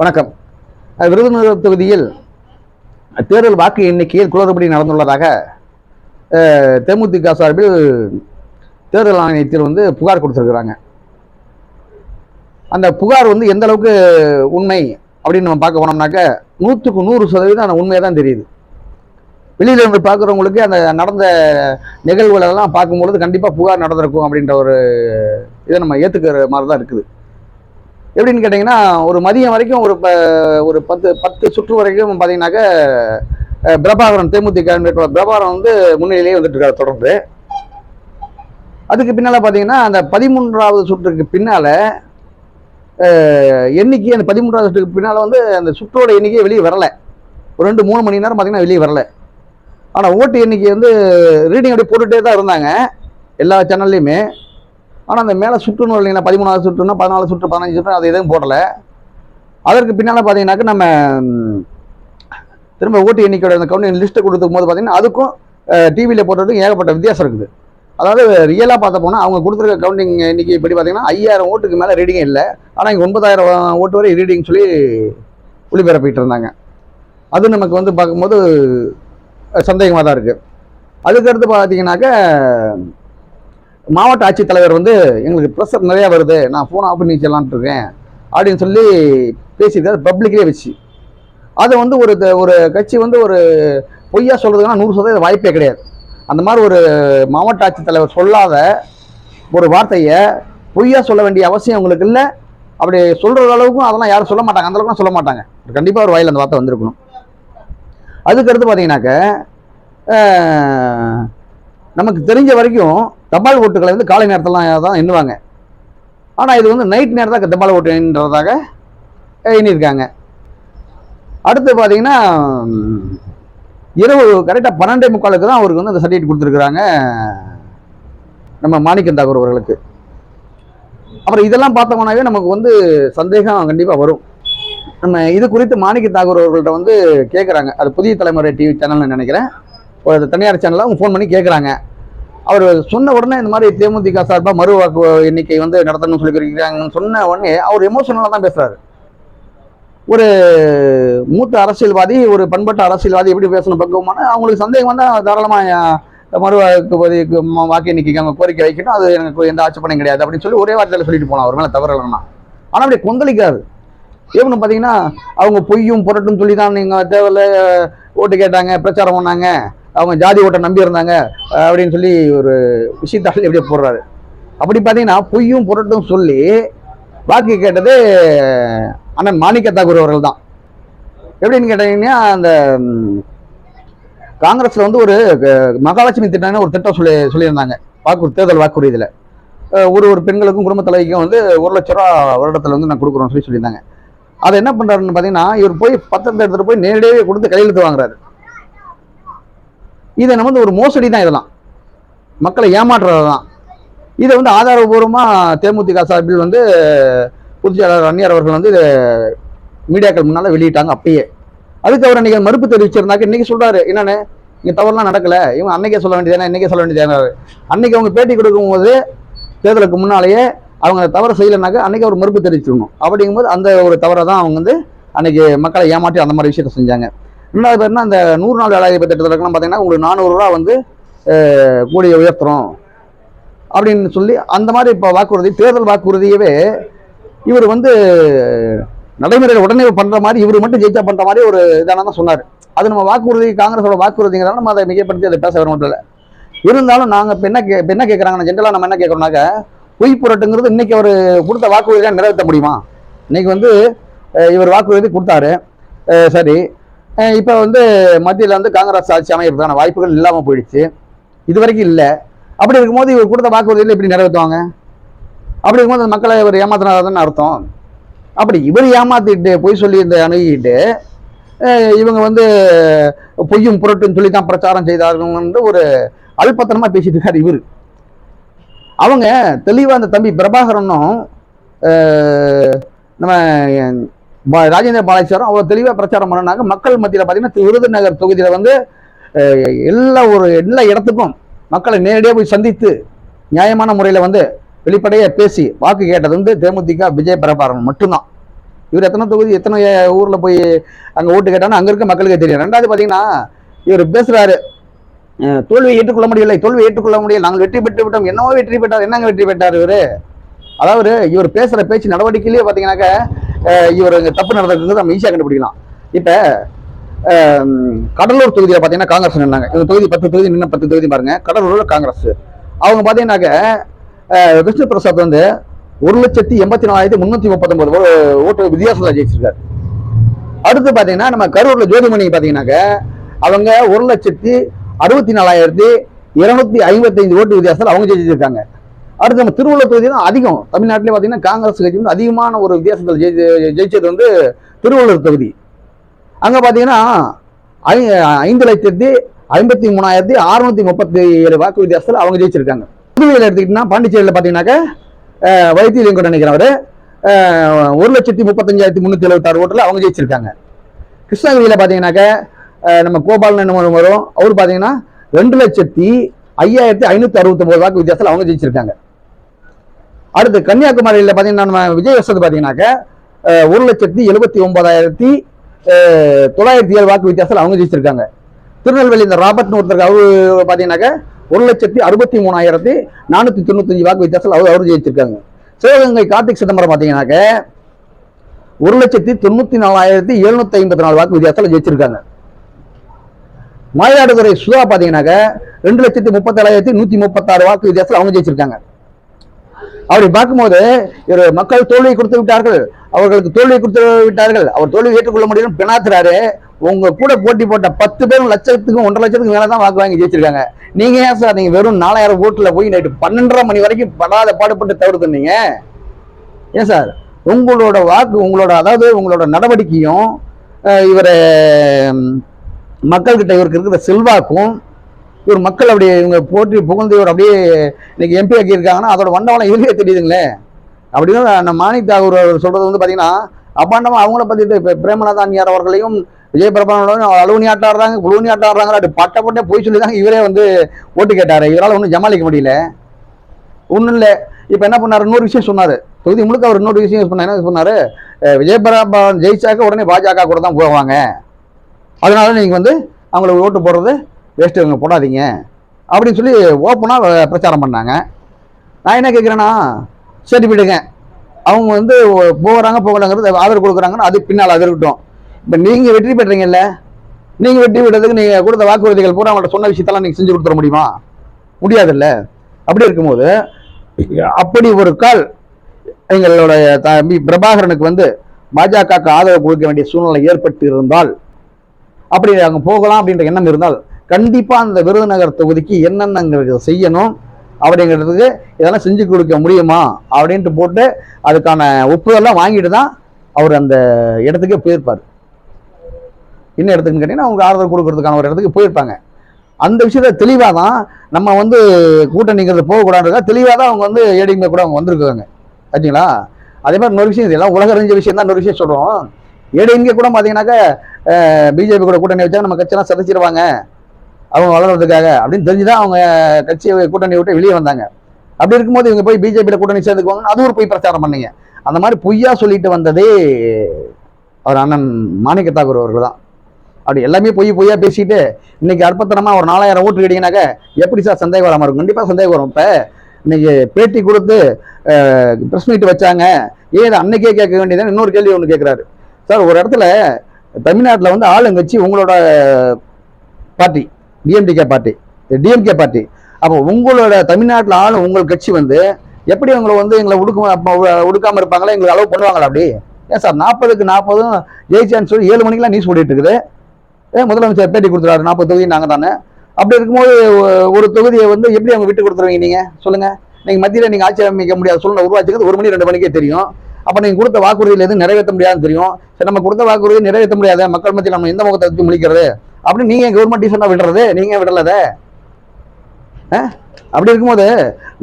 வணக்கம். விருதுநகர் தொகுதியில் தேர்தல் வாக்கு எண்ணிக்கையில் குளறுபடி நடந்துள்ளதாக தேமுதிக சார்பில் தேர்தல் ஆணையத்தில் வந்து புகார் கொடுத்துருக்குறாங்க. அந்த புகார் வந்து எந்த அளவுக்கு உண்மை அப்படின்னு நம்ம பார்க்க போனோம்னாக்க நூற்றுக்கு நூறு சதவீதம் அந்த உண்மையாக தான் தெரியுது. வெளியில இருந்து பார்க்குறவங்களுக்கு அந்த நடந்த நிகழ்வுகளெல்லாம் பார்க்கும்பொழுது கண்டிப்பாக புகார் நடந்திருக்கும் அப்படின்ற ஒரு இதை நம்ம ஏற்றுக்கிற மாதிரி தான் இருக்குது. எப்படின்னு கேட்டிங்கன்னா ஒரு மதியம் வரைக்கும் ஒரு ப- ஒரு பத்து பத்து சுற்று வரைக்கும் பார்த்தீங்கன்னாக்க பிரபாகரன் தேமுதிக வேட்பாளர் பிரபாகரன் வந்து முன்னிலையிலே வந்துட்டு இருக்காரு தொடர்ந்து. அதுக்கு பின்னால் பார்த்தீங்கன்னா அந்த பதிமூன்றாவது சுற்றுக்கு பின்னால் எண்ணிக்கை அந்த பதிமூன்றாவது சுற்றுக்கு பின்னால் வந்து அந்த சுற்றோட எண்ணிக்கை வெளியே வரல. ஒரு ரெண்டு மூணு மணி நேரம் பார்த்தீங்கன்னா வெளியே வரல. ஆனால் ஓட்டு எண்ணிக்கை வந்து ரீடிங் அப்படியே போட்டுகிட்டே தான் இருந்தாங்க. எல்லா சேனல்லையுமே. ஆனால் அந்த மேலே சுற்றுன்னு இல்லைங்களா பதிமூணாவது சுற்றுனா பதினாலு சுற்று பதினஞ்சு சுற்று அது எதுவும் போடலை. அதற்கு பின்னால் பார்த்தீங்கன்னாக்க நம்ம திரும்ப ஓட்டு எண்ணிக்கையோட அந்த கவுண்டிங் லிஸ்ட்டை கொடுத்துக்கும் போது பார்த்தீங்கன்னா அதுக்கும் டிவியில் போட்டதுக்கும் ஏகப்பட்ட வித்தியாசம் இருக்குது. அதாவது ரியலாக பார்த்த போனால் அவங்க கொடுத்துருக்க கவுண்டிங் எண்ணிக்கை இப்படி பார்த்தீங்கன்னா ஐயாயிரம் ஓட்டுக்கு மேலே ரீடிங்கே இல்லை. ஆனால் இங்கே ஒன்பதாயிரம் ஓட்டு வரை ரீடிங் சொல்லி ஒளிபரப்பிட்டு இருந்தாங்க. அது நமக்கு வந்து பார்க்கும்போது சந்தேகமாக தான் இருக்குது அதுக்கடுத்து பார்த்தீங்கன்னாக்க மாவட்ட ஆட்சித்தலைவர் வந்து எங்களுக்கு ப்ரெஷர் நிறையா வருது. நான் ஃபோன் ஆஃப் பண்ணி வச்சிடலான்ட்டு இருக்கேன். அப்படின்னு சொல்லி பேசியிருக்காரு. பப்ளிக்லேயே வச்சு. அதை வந்து ஒரு த- ஒரு கட்சி வந்து ஒரு பொய்யா சொல்கிறதுக்குனா நூறு சதவீத வாய்ப்பே கிடையாது. அந்த மாதிரி ஒரு மாவட்ட ஆட்சித்தலைவர் சொல்லாத ஒரு வார்த்தையை பொய்யா சொல்ல வேண்டிய அவசியம் உங்களுக்கு இல்லை. அப்படி சொல்கிற அளவுக்கும் அதெல்லாம் யாரும் சொல்ல மாட்டாங்க. அந்த அளவுக்குலாம் சொல்ல மாட்டாங்க. கண்டிப்பாக ஒரு வாயில் அந்த வார்த்தை வந்திருக்கணும். அதுக்கடுத்து பார்த்தீங்கன்னாக்க நமக்கு தெரிஞ்ச வரைக்கும் தபால் ஓட்டுகளை வந்து காலை நேரத்தில் தான் எண்ணுவாங்க. ஆனால் இது வந்து நைட் நேரத்தில் தபால் ஓட்டு எண்ணுறதாக எண்ணியிருக்காங்க. அடுத்து பார்த்தீங்கன்னா இரவு கரெக்டாக பன்னெண்டே முக்காலுக்கு தான் அவருக்கு வந்து அந்த சர்டிஃபிகேட் கொடுத்துருக்குறாங்க நம்ம மாணிக்கம் தாக்கூர் அவர்களுக்கு. அப்புறம் இதெல்லாம் பார்த்தோம்னாவே நமக்கு வந்து சந்தேகம் கண்டிப்பாக வரும். நம்ம இது குறித்து மாணிக்க தாகூர் அவர்கள்ட்ட வந்து கேட்குறாங்க அது புதிய தலைமுறை டிவி சேனல்னு நினைக்கிறேன். ஒரு தனியார் சேனலில் அவங்க ஃபோன் பண்ணி கேட்குறாங்க அவர் சொன்ன உடனே இந்த மாதிரி தேமுதிக சார்பாக மறு வாக்கு எண்ணிக்கை வந்து நடத்தணும்னு சொல்லியிருக்கிறாங்கன்னு சொன்ன உடனே அவர் எமோஷனலாக தான் பேசுகிறாரு ஒரு மூத்த அரசியல்வாதி ஒரு பண்பட்ட அரசியல்வாதி எப்படி பேசணும் பக்குவமான அவங்களுக்கு சந்தேகம் வந்தால் தாராளமாக மறு வாக்குப்பதிவுக்கு வாக்கு எண்ணிக்கைக்கு அவங்க கோரிக்கை வைக்கணும். அது எனக்கு எந்த ஆட்சேபனையும் கிடையாது அப்படின்னு சொல்லி ஒரே வார்த்தையில் சொல்லிட்டு போனான் அவர் மேலே தவறு இல்லைன்னா. ஆனால் அப்படி கொந்தளிக்காது ஏன்னு பார்த்தீங்கன்னா அவங்க பொய்யும் புரட்டும் சொல்லி தான் நீங்கள் தேவையில்ல ஓட்டு கேட்டாங்க பிரச்சாரம் பண்ணாங்க. அவங்க ஜாதி ஓட்டை நம்பி இருந்தாங்க அப்படின்னு சொல்லி ஒரு விஷயத்தாள் எப்படியே போடுறாரு. அப்படி பார்த்தீங்கன்னா பொய்யும் புரட்டும் சொல்லி வாக்கு கேட்டது அண்ணன் மாணிக்க தாகூர் அவர்கள் தான். எப்படின்னு கேட்டீங்கன்னா அந்த காங்கிரஸில் வந்து ஒரு மகாலட்சுமி திட்டம்னு ஒரு திட்டம் சொல்லி சொல்லியிருந்தாங்க. வாக்கு தேர்தல் வாக்குறுதியில் ஒரு ஒரு பெண்களுக்கும் குடும்ப தலைவிக்கும் வந்து ஒரு லட்ச ரூபா வருடத்தில் வந்து நான் கொடுக்குறோம்னு சொல்லி சொல்லியிருந்தாங்க. அதை என்ன பண்ணுறாருன்னு பார்த்தீங்கன்னா இவர் போய் பத்திரத்தை எடுத்துகிட்டு போய் நேரடியாகவே கொடுத்து கையெழுத்து வாங்குறாரு. இதை நம்ம வந்து ஒரு மோசடி தான் இதெல்லாம். மக்களை ஏமாற்றுறது தான் இதை வந்து ஆதாரபூர்வமாக தேமுதிக சார்பில் வந்து பொதுச்செயலாளர் அன்னியார் அவர்கள் வந்து இதை மீடியாக்கள் முன்னால் வெளியிட்டாங்க அப்பயே. அதுக்கு அவர் அன்றைக்கி மறுப்பு தெரிவிச்சிருந்தாக்க இன்றைக்கி சொல்கிறாரு என்னென்னு? இங்கே தவறுலாம் நடக்கலை. இவங்க அன்னைக்கே சொல்ல வேண்டியதானே இன்றைக்கே சொல்ல வேண்டியதானே அன்றைக்கி அவங்க பேட்டி கொடுக்கும்போது தேர்தலுக்கு முன்னாலேயே அவங்க தவறு செய்யலைனாக்க அன்றைக்கி அவர் மறுப்பு தெரிவிச்சிடணும். அப்படிங்கும்போது அந்த ஒரு தவறை தான் அவங்க வந்து அன்றைக்கி மக்களை ஏமாற்றி அந்த மாதிரி விஷயத்தை செஞ்சாங்க. ரெண்டாவது பேர்னா அந்த நூறு நாள் வேலைவாய்ப்பு திட்டத்திற்கெல்லாம் பார்த்தீங்கன்னா உங்களுக்கு நானூறுரூவா வந்து கூடிய கூலியை உயர்த்துறோம் அப்படின்னு சொல்லி அந்த மாதிரி இப்போ வாக்குறுதி தேர்தல் வாக்குறுதியவே இவர் வந்து நடைமுறையில் உடனே பண்ணுற மாதிரி இவர் மட்டும் ஜெயிச்சா பண்ணுற மாதிரி ஒரு இதான தான் சொன்னார். அது நம்ம வாக்குறுதி காங்கிரஸோட வாக்குறுதிங்கிறதால நம்ம அதை மிகப்படுத்தி அதை பேச வர முடியல. இல்லை இருந்தாலும் நாங்கள் இப்போ என்ன கே இப்போ என்ன கேட்குறாங்கன்னா ஜென்ரலாக நம்ம என்ன கேட்குறோம்னாக்க பொய் புரட்டுங்கிறது இன்னைக்கு அவர் கொடுத்த வாக்குறுதியாக நிறைவேற்ற முடியுமா? இன்றைக்கி வந்து இவர் வாக்குறுதி கொடுத்தாரு. சரி இப்போ வந்து மத்தியில் வந்து காங்கிரஸ் ஆட்சி அமைகிறதுக்கான வாய்ப்புகள் இல்லாமல் போயிடுச்சு. இது வரைக்கும் இல்லை. அப்படி இருக்கும்போது இவர் கொடுத்த வாக்குறுதியில் எப்படி நிறைவேற்றுவாங்க? அப்படி இருக்கும்போது அந்த மக்களை இவர் ஏமாத்தினாதான் அர்த்தம். அப்படி இவர் ஏமாத்திட்டு பொய் சொல்லி இந்த அணுகிட்டு இவங்க வந்து பொய்யும் புரட்டும் சொல்லி தான் பிரச்சாரம் செய்தார்கள் ஒரு அல்பத்தனமாக பேசிட்டு இருக்கார் இவர். அவங்க தெளிவாக அந்த தம்பி பிரபாகரனும் நம்ம ராஜேந்திர பாலேஸ்வரம் அவ்வளோ தெளிவாக பிரச்சாரம் பண்ணினாங்க மக்கள் மத்தியில் பார்த்தீங்கன்னா விருதுநகர் தொகுதியில் வந்து எல்லா ஒரு எல்லா இடத்துக்கும் மக்களை நேரடியாக போய் சந்தித்து நியாயமான முறையில் வந்து வெளிப்படையாக பேசி வாக்கு கேட்டது வந்து தேமுதிக விஜய் பிரபாரன் மட்டும்தான். இவர் எத்தனை தொகுதி எத்தனை ஊரில் போய் அங்கே ஓட்டு கேட்டாலும் அங்கே இருக்க மக்களுக்கே தெரியும். ரெண்டாவது பார்த்தீங்கன்னா இவர் பேசுகிறாரு தோல்வியை ஏற்றுக்கொள்ள முடியவில்லை தோல்வியை ஏற்றுக்கொள்ள முடியல. நாங்கள் வெற்றி பெற்று விட்டோம். என்னவோ வெற்றி பெற்றார் என்னங்க வெற்றி பெற்றார் இவர்? அதாவது இவர் பேசுகிற பேச்சு நடவடிக்கையிலேயே பார்த்தீங்கன்னாக்க இவர் இங்கே தப்பு நடந்திருக்கிறது நம்ம ஈஸியாக கண்டுபிடிக்கலாம். இப்போ கடலூர் தொகுதியில் பார்த்தீங்கன்னா காங்கிரஸ் நின்னாங்க. இந்த தொகுதி பத்து தொகுதி நின்று பத்து தொகுதி பாருங்க. கடலூரில் காங்கிரஸ். அவங்க பார்த்தீங்கன்னாக்க விஷ்ணு பிரசாத் வந்து ஒரு லட்சத்தி எண்பத்தி நாலாயிரத்தி முந்நூற்றி முப்பத்தொம்பது ஓட்டு வித்தியாசத்தில் ஜெயிச்சிருக்காரு. அடுத்து பார்த்தீங்கன்னா நம்ம கரூரில் ஜோதிமணி பார்த்தீங்கன்னாக்க அவங்க ஒரு லட்சத்தி அறுபத்தி நாலாயிரத்தி இருநூத்தி ஐம்பத்தைந்து ஓட்டு வித்தியாசத்தில் அவங்க ஜெயிச்சிருக்காங்க. அடுத்து நம்ம திருவள்ளூர் தொகுதி தான் அதிகம். தமிழ்நாட்டிலே பார்த்தீங்கன்னா காங்கிரஸ் கட்சி வந்து அதிகமான ஒரு வித்தியாசத்தில் ஜெயி ஜெயிச்சது வந்து திருவள்ளூர் தொகுதி. அங்கே பார்த்தீங்கன்னா ஐ ஐந்து லட்சத்தி ஐம்பத்தி மூணாயிரத்தி அறுநூத்தி முப்பத்தி ஏழு வாக்கு வித்தியாசத்தில் அவங்க ஜெயிச்சிருக்காங்க. புதுவையில் எடுத்துக்கிட்டோம்னா பாண்டிச்சேரியில் பார்த்தீங்கன்னாக்க அஹ், வைத்தியலிங்கம் நினைக்கிறேன் ஒரு லட்சத்தி முப்பத்தஞ்சாயிரத்தி முந்நூற்றி எழுபத்தாறு ஓட்டில் அவங்க ஜெயிச்சிருக்காங்க. கிருஷ்ணகிரியில் பார்த்தீங்கன்னாக்க நம்ம கோபாலன் என்ன வரும். அவர் பார்த்தீங்கன்னா ரெண்டு லட்சத்தி ஐயாயிரத்தி ஐநூற்றி அறுபத்தொம்போது வாக்கு வித்தியாசத்தில் அவங்க ஜெயிச்சிருக்காங்க. அடுத்து கன்னியாகுமரியில் பார்த்தீங்கன்னா நம்ம விஜய் வசதி பார்த்தீங்கன்னாக்க ஒரு லட்சத்தி எழுபத்தி ஒன்பதாயிரத்தி தொள்ளாயிரத்தி ஏழு வாக்கு வித்தியாசத்தில் அவங்க ஜெயிச்சிருக்காங்க. திருநெல்வேலி இந்த ராபர்ட்னு ஒருத்தருக்கு அவர் பார்த்தீங்கன்னாக்க ஒரு லட்சத்தி அறுபத்தி மூணாயிரத்தி நானூற்றி தொண்ணூத்தஞ்சு வாக்கு வித்தியாசத்தில் அவர் அவர் ஜெயிச்சிருக்காங்க. சிவகங்கை கார்த்திக் சிதம்பரம் பார்த்தீங்கன்னாக்க ஒரு லட்சத்தி தொண்ணூற்றி நாலாயிரத்தி எழுநூற்றி ஐம்பத்தி நாலு வாக்கு வித்தியாசத்தில் ஜெயிச்சிருக்காங்க. மயிலாடுதுறை சுதா பார்த்தீங்கன்னாக்க ரெண்டு லட்சத்தி முப்பத்தேழாயிரத்தி நூற்றி முப்பத்தாறு வாக்கு வித்தியாசத்தில் அவங்க ஜெயிச்சிருக்காங்க. அப்படி பார்க்கும்போது இவர் மக்கள் தோல்வியை கொடுத்து விட்டார்கள். அவர்களுக்கு தோல்வியை கொடுத்து விட்டார்கள். அவர் தோல்வி ஏற்றுக்கொள்ள முடியும் பினாத்துறாரு. உங்க கூட போட்டி போட்ட பத்து பேரும் லட்சத்துக்கும் ஒன்றரை லட்சத்துக்கு மேலே தான் வாக்கு வாங்கி ஜெயிச்சிருக்காங்க. நீங்க ஏன் சார் நீங்க வெறும் நாலாயிரம் ஓட்டுல போய் நைட்டு பன்னெண்டரை மணி வரைக்கும் படாத பாடுபட்டு தவிர்த்துனீங்க ஏன் சார்? உங்களோட வாக்கு உங்களோட அதாவது உங்களோட நடவடிக்கையும் அஹ், இவரை மக்கள்கிட்ட இவருக்கு இருக்கிற செல்வாக்கும் இவர் மக்கள் அப்படியே இவங்க போற்றி புகழ்ந்து இவர் அப்படியே இன்னைக்கு எம்பி ஆக்கியிருக்காங்கன்னா அதோட வண்டவளம் இவருக்கே தெரியுதுங்களே. அப்படின்னு நம்ம மாணிக் தாகூர் அவர் சொல்றது வந்து பார்த்தீங்கன்னா அப்பாண்டமாக அவங்கள பற்றி இப்போ பிரேமநாத அன்னியார் அவர்களையும் விஜய் பிரபாகரனும் அலுவனி ஆட்டம் ஆடுறாங்க குழுவனி ஆட்டம் ஆடுறாங்க அப்படி பட்ட பட்டே போய் சொல்லி தான் இவரே வந்து ஓட்டு கேட்டார். இவரால் ஒன்றும் ஜமாளிக்க முடியல. ஒன்றும் இல்லை. இப்போ என்ன பண்ணார்? இன்னொரு விஷயம் சொன்னார். தொகுதி முழுக்க அவர் இன்னொரு விஷயம் சொன்னார் என்ன சொன்னார்? விஜய் பிரபாகரன் ஜெயிச்சாக்க உடனே பாஜக கூட தான் போவாங்க. அதனால நீங்கள் வந்து அவங்களுக்கு ஓட்டு போடுறது வேஸ்ட்டு இவங்க போடாதீங்க அப்படின்னு சொல்லி ஓப்பனாக பிரச்சாரம் பண்ணாங்க. நான் என்ன கேட்குறேன்னா சரி விடுங்க. அவங்க வந்து போகிறாங்க போகலாங்கிறது ஆதரவு கொடுக்குறாங்கன்னு அது பின்னால் அது இருக்கட்டும் இப்போ நீங்கள் வெற்றி பெற்றீங்கல்ல நீங்கள் வெற்றி விடுறதுக்கு நீங்கள் கொடுத்த வாக்குறுதிகள் பூரா அவங்கள்ட்ட சொன்ன விஷயத்தெல்லாம் நீங்கள் செஞ்சு கொடுத்துட முடியுமா? முடியாதுல்ல. அப்படி இருக்கும்போது அப்படி ஒரு கால் எங்களுடைய தம்பி பிரபாகரனுக்கு வந்து பாஜகவுக்கு ஆதரவு கொடுக்க வேண்டிய சூழ்நிலை ஏற்பட்டு இருந்தால் அப்படி அங்கே போகலாம் அப்படின்ற எண்ணம் இருந்தால் கண்டிப்பாக அந்த விருதுநகர் தொகுதிக்கு என்னென்னங்கிறது செய்யணும் அப்படிங்கிறதுக்கு இதெல்லாம் செஞ்சு கொடுக்க முடியுமா அப்படின்ட்டு போட்டு அதுக்கான ஒப்புதெல்லாம் வாங்கிட்டு தான் அவர் அந்த இடத்துக்கே போயிருப்பார். என்ன இடத்துக்குன்னு கேட்டிங்கன்னா அவங்க ஆதரவு கொடுக்கறதுக்கான ஒரு இடத்துக்கு போயிருப்பாங்க. அந்த விஷயத்த தெளிவாக தான் நம்ம வந்து கூட்டணிங்கிறது போகக்கூடாதுக்கா தெளிவாக தான் அவங்க வந்து ஏடிஎம்கே கூட அவங்க வந்திருக்காங்க. ஆச்சுங்களா அதே மாதிரி இன்னொரு விஷயம் இதெல்லாம் உலக அறிஞ்ச விஷயம் தான். இன்னொரு விஷயம் சொல்கிறோம் ஏடிஎம்கே கூட பார்த்தீங்கன்னாக்கா பிஜேபி கூட கூட்டணி வச்சா நம்ம கட்சியெல்லாம் சதைச்சிருவாங்க. அவங்க வளர்றதுக்காக அப்படின்னு தெரிஞ்சுதான் அவங்க கட்சியை கூட்டணி விட்டு வெளியே வந்தாங்க. அப்படி இருக்கும்போது இவங்க போய் பிஜேபியில் கூட்டணி சேர்ந்துக்குவாங்க அது ஒரு போய் பிரச்சாரம் பண்ணீங்க. அந்த மாதிரி பொய்யா சொல்லிட்டு வந்ததே அவர் அண்ணன் மாணிக்க தாக்கூர் அவர்கள் தான். அப்படி எல்லாமே பொய் பொய்யா பேசிட்டு இன்னைக்கு அற்பத்தனமா ஒரு நாலாயிரம் ஓட்டு கேட்டீங்கன்னாக்க எப்படி சார் சந்தேகம் வராமல் இருக்கும்? கண்டிப்பாக சந்தேகம் வரும். இப்போ இன்னைக்கு பேட்டி கொடுத்து ப்ரெஸ் மீட் வச்சாங்க. ஏன் அன்னைக்கே கேட்க வேண்டியதுன்னு இன்னொரு கேள்வி ஒன்று கேட்குறாரு. சார் ஒரு இடத்துல தமிழ்நாட்டில் வந்து ஆளுங்கட்சி உங்களோட party. DMDK party DMK party அப்போ உங்களோட தமிழ்நாட்டில் ஆளும் உங்கள் கட்சி வந்து எப்படி உங்களை வந்து எங்களை உடுக்க அப்ப உடுக்காம இருப்பாங்களா? எங்களுக்கு அளவு பண்ணுவாங்களா அப்படி? ஏன் சார் நாற்பதுக்கு நாற்பதும் ஜெயிச்சான்னு சொல்லி ஏழு மணிக்கெல்லாம் நியூஸ் ஓடிட்டு இருக்குது. ஏன் முதலமைச்சர் பேட்டி கொடுத்துறாரு நாற்பது தொகுதி நாங்கள் தானே அப்படி இருக்கும்போது ஒரு தொகுதியை வந்து எப்படி அவங்க விட்டு கொடுத்துருவீங்க நீங்கள் சொல்லுங்கள் நீங்கள் மத்தியில் நீங்கள் ஆட்சி அமைக்க முடியாத. சூழ்நிலை உருவாச்சுக்கிறது ஒரு மணி ரெண்டு மணிக்கே தெரியும். அப்போ நீங்கள் கொடுத்த வாக்குறுதியில் எதுவும் நிறைவேற்ற முடியாதுன்னு தெரியும். சரி நம்ம கொடுத்த வாக்குறுதி நிறைவேற்ற முடியாத. மக்கள் மத்தியில் நம்ம எந்த முகத்தை வச்சு முடிக்கிறது அப்படின்னு நீங்கள் கவர்மெண்ட் டீசனாக விடுறது? நீங்கள் விடலத? ஆ? அப்படி இருக்கும்போது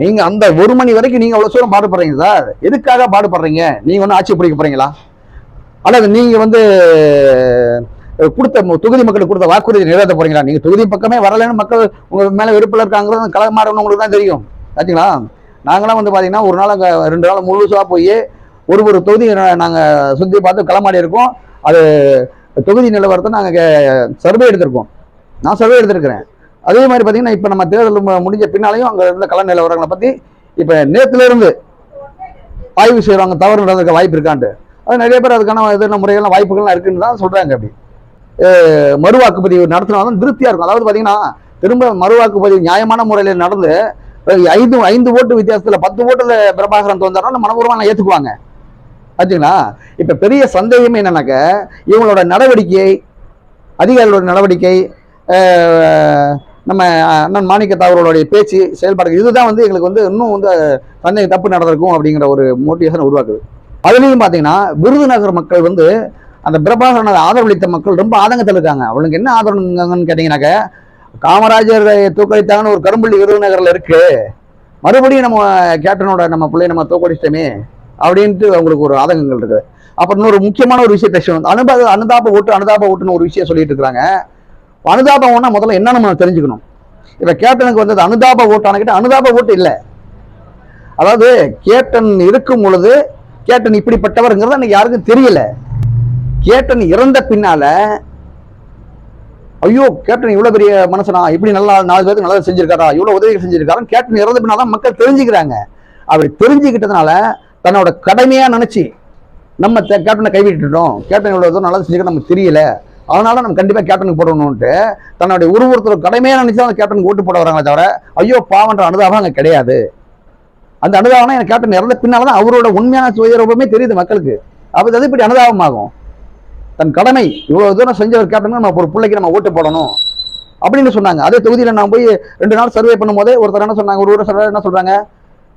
நீங்கள் அந்த ஒரு மணி வரைக்கும் நீங்கள் அவ்வளோ தூரம் பாடுபடுறீங்க சார் எதுக்காக பாடுபடுறீங்க? நீங்கள் ஒன்றும் ஆட்சி பிடிக்க போகிறீங்களா அல்லது நீங்கள் வந்து கொடுத்த தொகுதி மக்களுக்கு கொடுத்த வாக்குறுதி நிறைவேற்ற போறீங்களா? நீங்க தொகுதி பக்கமே வரலன்னு மக்கள் உங்க மேல வெறுப்பில் இருக்காங்கிறது கலமாறணும் உங்களுக்கு தான் தெரியும். ஆச்சுங்களா நாங்களாம் வந்து பார்த்தீங்கன்னா ஒரு நாள் அங்கே ரெண்டு நாள் முழுசாக போய் ஒரு ஒரு தொகுதி நாங்கள் சுற்றி பார்த்து களமாடி இருக்கோம். அது தொகுதி நிலவரத்தை நாங்கள் சர்வே எடுத்திருக்கோம். நான் சர்வே எடுத்திருக்கிறேன். அதே மாதிரி பார்த்தீங்கன்னா இப்போ நம்ம தேர்தல் முடிஞ்ச பின்னாலையும் அங்கே இருந்த கள நிலவரங்களை பற்றி இப்போ நேற்றுலேருந்து ஆய்வு செய்கிறவங்க தவறு நடந்திருக்க வாய்ப்பு இருக்கான்ட்டு. அது நிறைய பேர் அதுக்கான எதிரான முறைகள்லாம் வாய்ப்புகள்லாம் இருக்குன்னு தான் சொல்கிறாங்க அப்படி. மறுவாக்குப்பதிவு நடத்தினாலும் திருப்தியாக இருக்கும். அதாவது பார்த்தீங்கன்னா திரும்ப மறுவாக்குப்பதிவு நியாயமான முறையில் நடந்து ஐந்து ஐந்து ஓட்டு வித்தியாசத்தில் பத்து ஓட்டில் பிரபாகரன் தோந்தாருன்னா மனப்பூர்வமாக ஏற்றுக்குவாங்க ஆச்சுங்களா இப்போ பெரிய சந்தேகம் என்னன்னாக்க இவங்களோட நடவடிக்கை அதிகாரிகளோட நடவடிக்கை நம்ம அண்ணன் மாணிக்க அவர்களுடைய பேச்சு செயல்பாடுகள் இதுதான் வந்து எங்களுக்கு வந்து இன்னும் வந்து சந்தேகம் தப்பு நடந்திருக்கும் அப்படிங்கிற ஒரு மோட்டிவேஷன் உருவாக்குது. அதுலேயும் பார்த்தீங்கன்னா விருதுநகர் மக்கள் வந்து அந்த பிரபாகரனை ஆதரவளித்த மக்கள் ரொம்ப ஆதங்கத்தில் இருக்காங்க. அவங்களுக்கு என்ன ஆதரவுங்கன்னு கேட்டிங்கனாக்க காமராஜர் தூக்கடித்தாங்கன்னு ஒரு கரும்புள்ளி விருதுநகரில் இருக்குது மறுபடியும் நம்ம கேப்டனோட நம்ம பிள்ளைய நம்ம தூக்கடிச்சிட்டோமே அப்படின்ட்டு அவங்களுக்கு ஒரு ஆதங்கங்கள் இருக்குது. அப்புறம் இன்னொரு முக்கியமான ஒரு விஷயத்தை சொல்லணும். அனுபவ அனுதாப ஓட்டு அனுதாப ஓட்டுன்னு ஒரு விஷயம் சொல்லிட்டு இருக்கிறாங்க. அனுதாபம் ஒன்றா முதல்ல என்ன நம்ம தெரிஞ்சுக்கணும்? இப்போ கேப்டனுக்கு வந்தது அனுதாப ஓட்டான கிட்ட அனுதாப ஓட்டு இல்லை. அதாவது கேப்டன் இருக்கும் பொழுது கேப்டன் இப்படிப்பட்டவருங்கிறது அன்னைக்கு யாருக்கும் தெரியல. கேப்டன் இறந்த பின்னால ஐயோ கேப்டன் இவ்வளோ பெரிய மனசனா இப்படி நல்லா நாலு பேருக்கு நல்லா செஞ்சிருக்காரா இவ்வளோ உதவி செஞ்சிருக்காரா கேப்டன் இறந்த பின்னால தான் மக்கள் தெரிஞ்சுக்கிறாங்க. அப்படி தெரிஞ்சுக்கிட்டதுனால தன்னோட கடமையாக நினச்சி நம்ம கேப்டனை கைவிட்டுட்டோம். கேப்டன் இவ்வளோ தூரம் நல்லது செஞ்சிருக்க நமக்கு தெரியல. அதனால நம்ம கண்டிப்பாக கேப்டனுக்கு போடணும்ட்டு தன்னுடைய ஒரு ஒருத்தர் கடமையா நினைச்சு தான் அந்த கேப்டனுக்கு ஓட்டு போட வராங்களே தவிர ஐயோ பாவன்ற அனுதாபம் அங்கே கிடையாது. அந்த அனுதாபம்னா எனக்கு கேப்டன் இறந்த பின்னால் தான் அவரோட உண்மையான சுயரூபமே தெரியுது மக்களுக்கு. அப்போ அது இப்படி அனுதாபமாகும்? தன் கடமை இவ்வளோ தூரம் செஞ்ச ஒரு கேப்டன் நம்ம ஒரு பிள்ளைக்கு நம்ம ஓட்டு போடணும். அப்படின்னு சொன்னாங்க. அதே தொகுதியில் நான் போய் ரெண்டு நாள் சர்வே பண்ணும்போதே ஒருத்தர் என்ன சொன்னாங்க? ஒரு ஊரை சர்வே என்ன சொல்கிறாங்க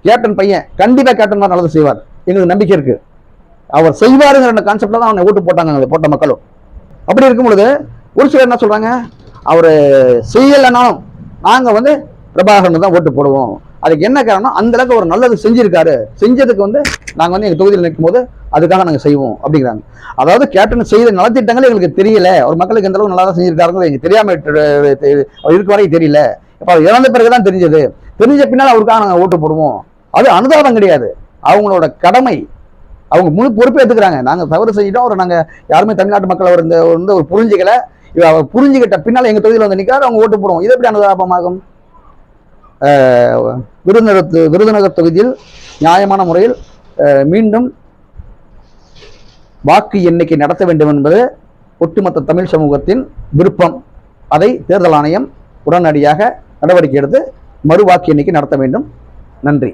கேப்டன் பையன் கண்டிப்பாக கேப்டன் மாதிரி நல்லது செய்வார். எங்களுக்கு நம்பிக்கை இருக்கு. அவர் செய்வாருங்கிற அந்த தான் அவனை ஓட்டு போட்டாங்க அங்கே போட்ட மக்களும். அப்படி இருக்கும் பொழுது ஒரு சிலர் என்ன சொல்கிறாங்க அவர் செய்யலைனாலும் நாங்கள் வந்து பிரபாகரனுக்கு தான் ஓட்டு போடுவோம். அதுக்கு என்ன காரணம்? அந்த அளவுக்கு ஒரு நல்லது செஞ்சிருக்காரு. செஞ்சதுக்கு வந்து நாங்கள் வந்து எங்கள் தொகுதியில் நிற்கும் போது அதுக்காக நாங்கள் செய்வோம் அப்படிங்கிறாங்க. அதாவது கேப்டன் செய்த நலத்திட்டங்கள் எங்களுக்கு தெரியல. ஒரு மக்களுக்கு எந்த அளவுக்கு நல்லா தான் செஞ்சிருக்காருங்கிறது எங்களுக்கு தெரியாமல் அவர் இருக்க வரைக்கும் தெரியல. இப்போ அவர் இறந்த பிறகுதான் தெரிஞ்சது. தெரிஞ்ச பின்னால் அவருக்காக நாங்கள் ஓட்டு போடுவோம். அது அனுதாபம் கிடையாது. அவங்களோட கடமை அவங்க முழு பொறுப்பே எடுத்துக்கிறாங்க நாங்கள் தவறு செஞ்சிட்டோம். அவர் நாங்கள் யாருமே தமிழ்நாட்டு மக்கள் அவர் இந்த வந்து ஒரு புரிஞ்சுக்கல. இவ அவர் புரிஞ்சுக்கிட்ட பின்னால் எங்கள் தொகுதியில் வந்து நிற்காரு அவங்க ஓட்டு போடுவோம். இது எப்படி அனுதாபமாகும்? விருதுநகர் விருதுநகர் தொகுதியில் நியாயமான முறையில் மீண்டும் வாக்கு எண்ணிக்கை நடத்த வேண்டும் என்பது ஒட்டுமொத்த தமிழ் சமூகத்தின் விருப்பம். அதை தேர்தல் ஆணையம் உடனடியாக நடவடிக்கை எடுத்து மறு வாக்கு எண்ணிக்கை நடத்த வேண்டும். நன்றி.